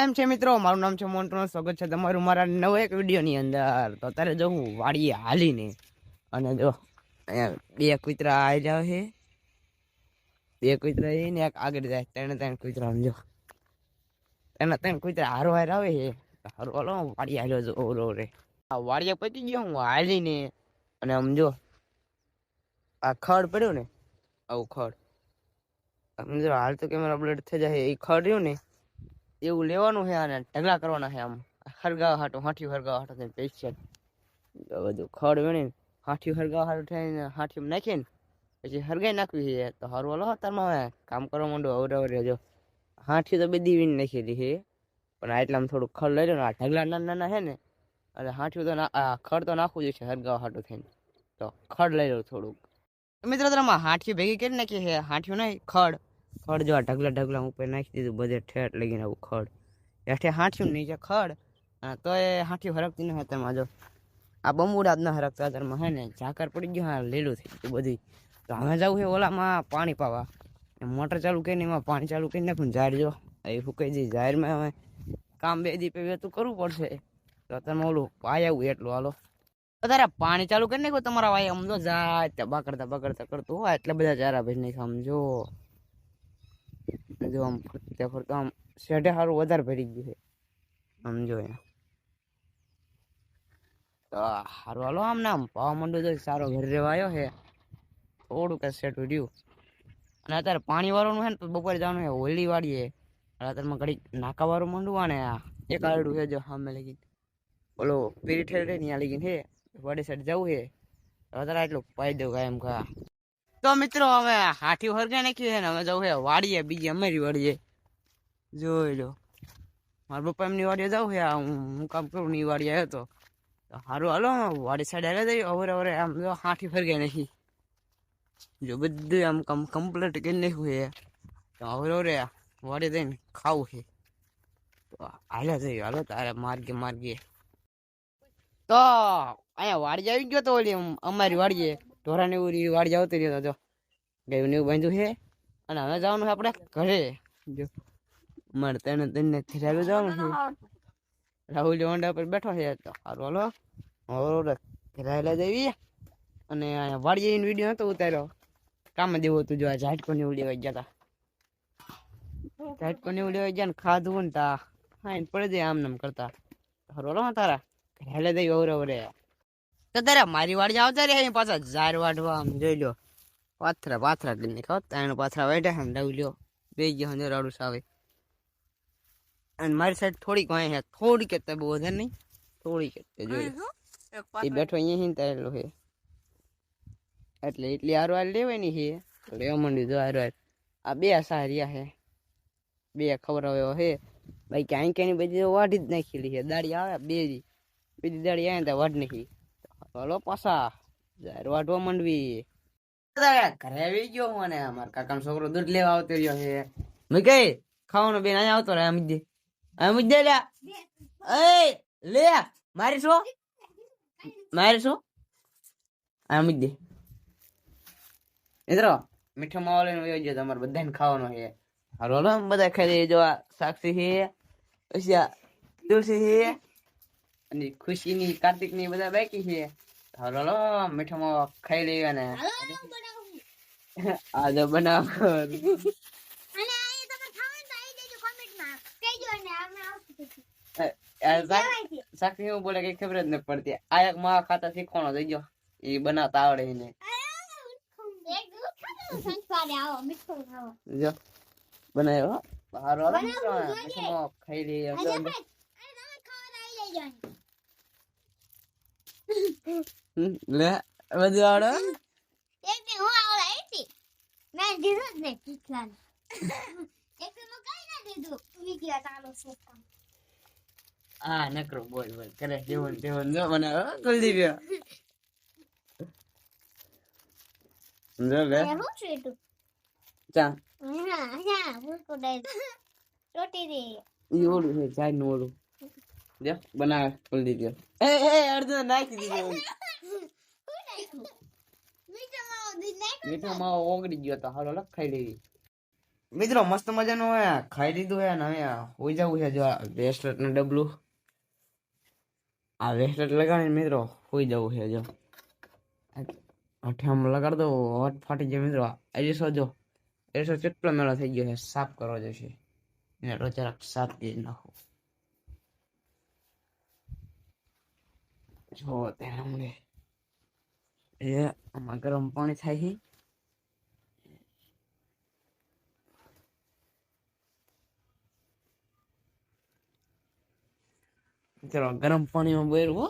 એમ છે મિત્રો, મારું નામ છે મોન્ટનો, સ્વાગત છે તમારું મારા નવો એક વિડીયોની અંદર. તો અત્યારે જો હું વાડીએ હાલીને અને જો બે કૂતરા આવી જાવ છે. બે કૂતરા એ ને એક આગળ જાય, ત્રણે ત્રણ કૂતરા સમજો ત્રણે ત્રણ કૂતરા હારો હાર આવે છે. હારો હાલો વાડીએ હાલ્યો જો ઓરો રે. આ વાડીએ પતી ગયો હું હાલીને અને સમજો આ ખડ પડ્યો ને, આવું ખડ. સમજો હાલ તો કેમેરા અપડેટ થઈ જાય એ ખડ રહ્યું ને એવું લેવાનું છે અને ઢગલા કરવાના છે આમ. હરગાવા હાટો હાઠી હરગાવા હાટો થઈને પેશિયલ બધું ખડ વીણી હાઠી હરગાવા હાટો થઈને હાઠી નાખીને પછી હરગાઈ નાખવી છે તો હારું હાલો તારમાં હવે. કામ કરવા માંડો અવર અવર જો. હાઠી તો બધી વીણી નાખેલી છે પણ આટલામાં થોડું ખડ લઈ લો ને આ ઢગલા નાના નાના છે ને. અને હાઠી તો ના, આ ખડ તો નાખવું જ છે હરગાવા હાટો થઈને. તો ખડ લઈ લો થોડુંક. મિત્રો તમે હાઠી ભેગી કરી નાખી છે હાઠ્યું નહીં, ખડ. ખડ જો આ ઢગલા ઢગલા ઉપર નાખી દીધું, બધે ઠેઠ લગીને આવું ખડ. હેઠે હાંઠ્યું નીચે ખડ. તો એ હાંઠી હરકતી ન તેમાં જો. આ બમુડા જ હરકતા તેમાં હે ને, ઝાકર પડી ગયું, હા, લીલું થઈ ગયું બધી તો હવે જવું છે ઓલામાં પાણી પાવા. મોટર ચાલુ કરીને, એમાં પાણી ચાલુ કરીને નાખું ઝાડ જો. એ ફૂકાઈ જઈ ઝાડમાં હવે કામ બે દી પે તો કરવું પડશે. તો તમે ઓલું પાય આવું એટલું, હાલો. તારે પાણી ચાલુ કરી નાખો તમારા ભાઈ આમ જાય ત્યાં બાકડતા બગડતા કરતું હોય, એટલે બધા ચારા ભાઈ નહીં સમજો જો આમ ફરતે ફરતો આમ શેઢે સારું વધારે ભરી ગયું છે. આમ જો અહીંયા તો સારું હાલો આમ નામ પાવા માંડું તો સારો ઘરે રહેવા આવ્યો છે. થોડું કે સેટ રહ્યું. અને અત્યારે પાણી વાળું છે ને તો બપોરે જવાનું છે હોલી વાળીએ અને અત્યારમાં ઘડી નાકા વાળું માંડવું અને આ એક આરડું છે જો સામે લગી ઓલો પીરી ઠેર ને ત્યાં લગીને છે. વડે સાઈડ જવું છે. અત્યારે એટલું પાઈ દઉં કાંઈ એમ કા. તો મિત્રો હવે હાથી હરગાઈ નાખ્યું છે ને, હવે જવું છે વાડીએ, બીજી અમારી વાડીએ. જોઈ લો. મારા પપ્પા એમની વાડીએ જવું છે, આ હું હું કામ કરું ની વાડીએ આવ્યો તો. તો સારું હાલો, વાડી સાઈડ હાલે જઈ અવરે અવરે આમ જો હાથી ફરગાઈ નાખી. જો બધું આમ કમ કમ્પ્લીટ કરી નાખ્યું છે. તો અવરે અવરે વાડી જઈને ખાવું છે. તો હાલે જઈ હાલો તારે માર્ગે માર્ગે. તો અહીંયા વાડી આવી ગયો તો ઓલી અમારી વાડીએ. ઢોરાને ઉરી વાડી આવતી રહ્યો જો, ગયું એવું બાંધ્યું છે. અને હવે જવાનું છે આપણે ઘરે. જો, મારે તેને તેને થેરાવી જવાનું છે. રાહુલ હોન્ડા પર બેઠો છે તો સારું હાલો. હવે થેરાવેલા જઈએ અને વાડી જઈને વીડિયો નતો ઉતાર્યો. કામ દેવું હતું જો, આ ઝાટકોની ઉડી લેવા ગયા હતા ઝાટકોની ઉડી લેવા ગયા ને ખાધું ને તા. હા પડી જાય આમ નામ કરતા. સારું હાલો તારા. ઘરે દઈ ઓરે ઓરે તો તારે મારી વાડી આવતા રે અહીં પાછા ઝાર વાઢવા આમ જોઈ લો પાથરા પાથરા કરી નાખો ત્રણ પાથરા વાઢ્યા ને ડવ લ્યો. બે ગયો ને રાડું સાવે અને મારી સાઈડ થોડીક વાય છે થોડીક જ બહુ વધારે નહીં. થોડીક જ જોઈ લો. એ બેઠો અહીંયા હિંતા એટલો છે એટલે એટલી હારો હાર લેવાની છે તો લેવા માંડ્યું જો હારો હાર આ બે સારિયા છે. બે ખબર હવે છે ભાઈ ક્યાંય ક્યાંય બધી તો વાઢી જ નાખેલી છે. દાડી આવે બે દી બીજી દાડી આવે ત્યાં વાઢ નાખી. હલો પાછા. જાહેર વાઢવા માંડવી. ઘરે આવી ગયો હું અને અમારા કાકાનો છોકરો દૂધ લેવા આવતો રહ્યો છે. મેં કઈ ખાવાનો બેન અહીંયા આવતો રહે અમિત દે અમિત દે લે. એ, લે. મારી શું? મારી શું? અમિત દે મિત્રો, મીઠો માવો લઈને વયો ગયો, તમારે બધાને ખાવાનો છે. હાલો બધા ખાઈ લઈએ. જો સાક્ષી છે તુલસી છે. અને ખુશીની કાર્તિકની બધા બાકી છે. હાલો હાલો મીઠો માવો ખાઈ લઈએ અને આ જો બનાવ. અને આ એ તમે ખાવ ને તો આવી દેજો કોમેન્ટમાં. કહેજો અને અમે આવશું પછી લેવાય સાક્ષી એવું બોલે કઈ ખબર જ નથી પડતી. આ એક માં ખાતા શીખવાનો થઈ ગયો. એ બનાવતા આવડે એને. એક દૂધ ખાતો સંસ્કારે આવો મીઠું ખાવો. જો બનાવ્યો હારો હાલો મિત્રો, બનાવવું જોઈએ. મીઠો માવો ખાઈ. લઈએ આજે તો આપણે અરે તમે ખાવા આવી જજો હમ, લે બધું આવડે એક દી હું આવડા હતી મેં દીધું જ ને ટીકલાને એક દી મેં કઈ ના દીધું વિડિયો ચાલુ છે. હા નકરો બોલ બોલ. કરે જેવન જેવન જો બનાવ્યો કુલદીપ જો લે. શું છે તું ચા. હા હા ભૂલકો દઈ રોટી દે ઈ ઓલું છે ચાયનું ઓલું. જો બનાવે કુલદીપ એ એ અડધું નાખી દીધું મીઠો માવો દૂધ ઓગળી ગયો તો હાલો લખ ખાઈ લેવી. મિત્રો મસ્ત મજાનું હે ખાઈ લીધું હે ને હવે હોઈ જવું છે જો વેસ્ટલેટ ને ડબલું. આ વેસ્ટલેટ લગાડીને મિત્રો હોઈ જવું છે જો. અઠ્યામ લગાડ દો હટ ફાટી જાય મિત્રો. એરીસો જો એરીસો કેટલો મેળો થઈ ગયો છે સાફ કરવો જશે એને તો જરાક સાફ કરી નાખો. જો તેને હમણે એ આમાં ગરમ પાણી થાય છે ચલો, ગરમ પાણીમાં બોરવો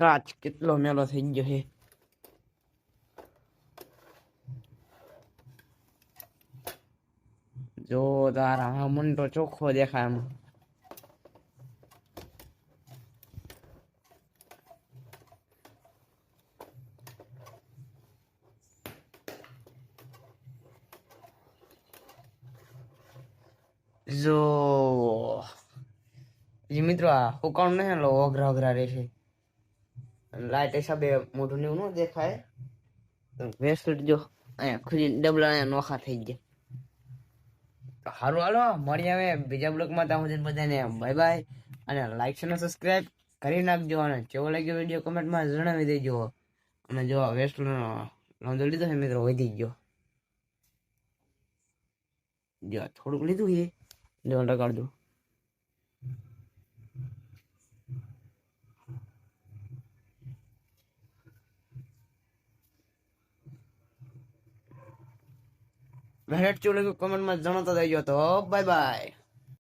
કાચ કેટલો મેલો થઈ ગયો છે જો તારા તો ચોખ્ખો દેખાય એમ. જો. જી મિત્રો, આ હુકાણ નહીં લો, ઓઘરા ઓઘરા રહેશે લાઈટ હિસાબે મોઢું ને એવું ન દેખાય. વેસ્ટ જો, અહીંયા ખુલી ડબલા અહીંયા નોખા થઈ ગયા. સારું હાલો. મળી આવે બીજા બ્લોગમાં. ત્યાં સુધી બધાને બાય બાય અને લાઈક અને સબસ્ક્રાઈબ કરી નાખજો. અને કેવો લાગ્યો વીડિયો કમેન્ટમાં જણાવી દેજો. અને જો વેસ્ટ નોંધો લીધો છે મિત્રો, વધી ગયો. જો થોડુંક લીધું એ જો લગાડજો હેડ ચોલે કમેન્ટમાં જણાવતા દેજો તો બાય બાય